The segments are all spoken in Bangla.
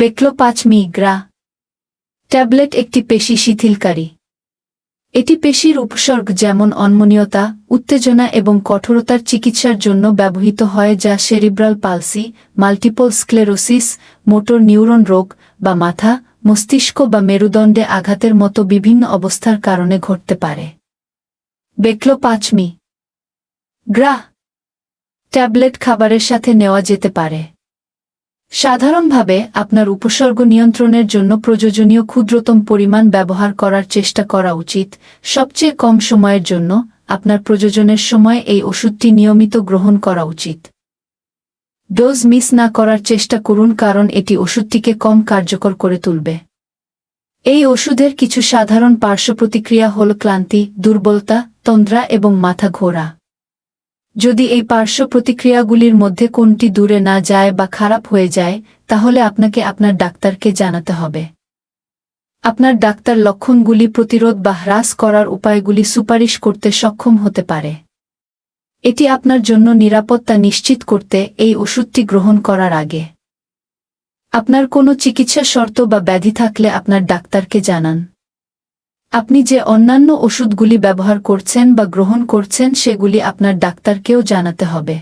বেকলো পাঁচ মি গ্রা ট্যাবলেট একটি পেশি শিথিলকারী। এটি পেশির উপসর্গ যেমন অনমনীয়তা, উত্তেজনা এবং কঠোরতার চিকিৎসার জন্য ব্যবহৃত হয় যা cerebral palsy multiple sclerosis motor neuron রোগ বা মাথা, মস্তিষ্ক বা মেরুদণ্ডে আঘাতের মতো বিভিন্ন অবস্থার কারণে ঘটতে পারে। বেকলো পাঁচমি গ্রা ট্যাবলেট খাবারের সাথে নেওয়া যেতে পারে। সাধারণভাবে, আপনার উপসর্গ নিয়ন্ত্রণের জন্য প্রয়োজনীয় ক্ষুদ্রতম পরিমাণ ব্যবহার করার চেষ্টা করা উচিত। সবচেয়ে কম সময়ের জন্য, আপনার প্রয়োজনের সময় এই ওষুধটি নিয়মিত গ্রহণ করা উচিত। ডোজ মিস না করার চেষ্টা করুন কারণ এটি ওষুধটিকে কম কার্যকর করে তুলবে। এই ওষুধের কিছু সাধারণ পার্শ্ব প্রতিক্রিয়া হল ক্লান্তি, দুর্বলতা, তন্দ্রা এবং মাথা ঘোরা। যদি এই পার্শ্ব প্রতিক্রিয়াগুলির মধ্যে কোনটি দূরে না যায় বা খারাপ হয়ে যায়, তাহলে আপনাকে আপনার ডাক্তারকে জানাতে হবে। আপনার ডাক্তার লক্ষণগুলি প্রতিরোধ বা হ্রাস করার উপায়গুলি সুপারিশ করতে সক্ষম হতে পারে। এটি আপনার জন্য নিরাপত্তা নিশ্চিত করতে এই ওষুধটি গ্রহণ করার আগে। আপনার কোনো চিকিৎসা শর্ত বা ব্যাধি থাকলে আপনার ডাক্তারকে জানান। আপনি যে অন্যান্য ওষুধগুলি ব্যবহার করছেন বা গ্রহণ করছেন সেগুলি আপনার ডাক্তারকেও জানাতে হবে।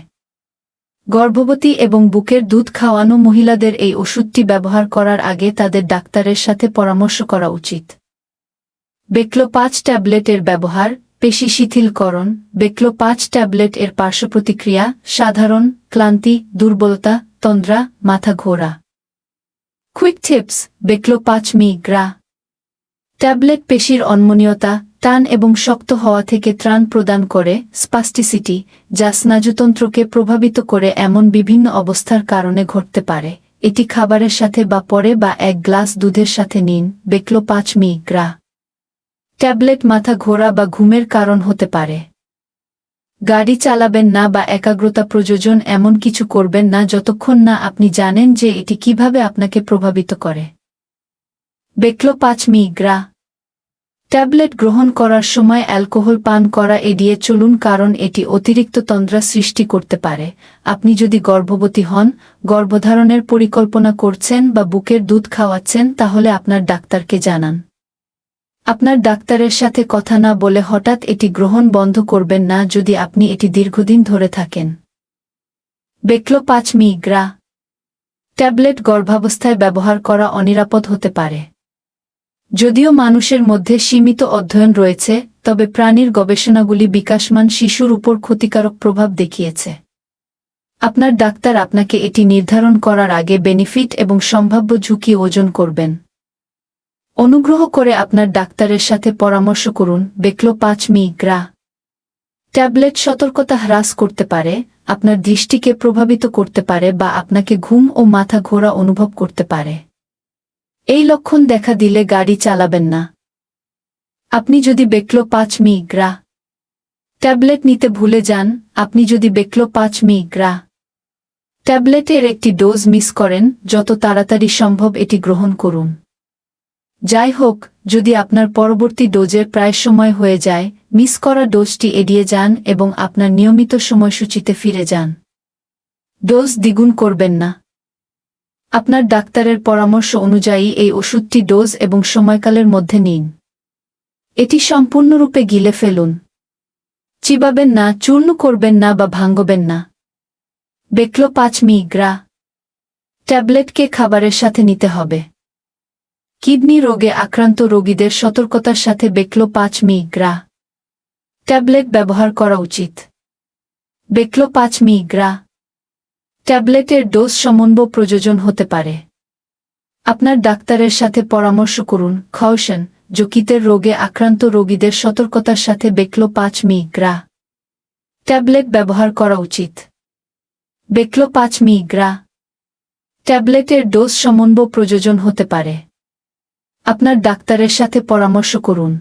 গর্ভবতী এবং বুকের দুধ খাওয়ানো মহিলাদের এই ওষুধটি ব্যবহার করার আগে তাদের ডাক্তারের সাথে পরামর্শ করা উচিত। বেকলো পাঁচ ট্যাবলেটের ব্যবহার, পেশি শিথিলকরণ বেকলো পাঁচ ট্যাবলেট এর পার্শ্ব প্রতিক্রিয়া, সাধারণ, ক্লান্তি, দুর্বলতা, তন্দ্রা, মাথা ঘোরা। কুইক টিপস বেকলো পাঁচ মি গ্রা ট্যাবলেট পেশির অনমনীয়তা, টান এবং শক্ত হওয়া থেকে ত্রাণ প্রদান করে স্পাস্টিসিটি, যা স্নায়ুতন্ত্রকে প্রভাবিত করে এমন বিভিন্ন অবস্থার কারণে ঘটতে পারে। এটি খাবারের সাথে বা পরে বা এক গ্লাস দুধের সাথে নিন, বেকলো পাঁচ মি গ্রা ট্যাবলেট মাথা ঘোরা বা ঘুমের কারণ হতে পারে। গাড়ি চালাবেন না বা একাগ্রতা প্রযোজন এমন কিছু করবেন না যতক্ষণ না আপনি জানেন যে এটি কীভাবে আপনাকে প্রভাবিত করে। বেকলো পাঁচ মি ট্যাবলেট গ্রহণ করার সময় অ্যালকোহল পান করা এড়িয়ে চলুন কারণ এটি অতিরিক্ত তন্দ্রা সৃষ্টি করতে পারে। আপনি যদি গর্ভবতী হন, গর্ভধারণের পরিকল্পনা করছেন বা বুকের দুধ খাওয়াচ্ছেন, তাহলে আপনার ডাক্তারকে জানান। আপনার ডাক্তারের সাথে কথা না বলে হঠাৎ এটি গ্রহণ বন্ধ করবেন না যদি আপনি এটি দীর্ঘদিন ধরে থাকেন। বেকলো পাঁচ মি গ্রা ট্যাবলেট গর্ভাবস্থায় ব্যবহার করা অনিরাপদ হতে পারে। যদিও মানুষের মধ্যে সীমিত অধ্যয়ন রয়েছে, তবে প্রাণীর গবেষণাগুলি বিকাশমান শিশুর উপর ক্ষতিকারক প্রভাব দেখিয়েছে। আপনার ডাক্তার আপনাকে এটি নির্ধারণ করার আগে বেনিফিট এবং সম্ভাব্য ঝুঁকি ওজন করবেন। অনুগ্রহ করে আপনার ডাক্তারের সাথে পরামর্শ করুন, বেকলো পাঁচ মি গ্রা ট্যাবলেট সতর্কতা হ্রাস করতে পারে, আপনার দৃষ্টিকে প্রভাবিত করতে পারে বা আপনাকে ঘুম ও মাথা ঘোরা অনুভব করতে পারে। এই লক্ষণ দেখা দিলে গাড়ি চালাবেন না। আপনি যদি বেকলো পাঁচ মি গ্রা ট্যাবলেট নিতে ভুলে যান, আপনি যদি বেকলো পাঁচ মি গ্রা ট্যাবলেটের একটি ডোজ মিস করেন, যত তাড়াতাড়ি সম্ভব এটি গ্রহণ করুন। যাই হোক, যদি আপনার পরবর্তী ডোজের প্রায় সময় হয়ে যায়, মিস করা ডোজটি এড়িয়ে যান এবং আপনার নিয়মিত সময়সূচিতে ফিরে যান। ডোজ দ্বিগুণ করবেন না। আপনার ডাক্তারের পরামর্শ অনুযায়ী এই ওষুধটি ডোজ এবং সময়কালের মধ্যে নিন। এটি সম্পূর্ণরূপে গিলে ফেলুন। চিবাবেন না, চূর্ণ করবেন না বা ভাঙ্গবেন না। বেকলো পাঁচ মি গ্রা ট্যাবলেটকে খাবারের সাথে নিতে হবে। কিডনি রোগে আক্রান্ত রোগীদের সতর্কতার সাথে বেকলো পাঁচ মি গ্রা ট্যাবলেট ব্যবহার করা উচিত। বেকলো পাঁচ মি গ্রা ট্যাবলেটের ডোজ সমন্বয় প্রয়োজন হতে পারে। আপনার ডাক্তারের সাথে পরামর্শ করুন খাওসেন যকৃতের রোগে আক্রান্ত রোগীদের সতর্কতার সাথে বেকলো পাঁচ মি গ্রা ট্যাবলেট ব্যবহার করা উচিত। বেকলো পাঁচ মি গ্রা ট্যাবলেটের ডোজ সমন্বয় প্রয়োজন হতে পারে। আপনার ডাক্তারের সাথে পরামর্শ করুন।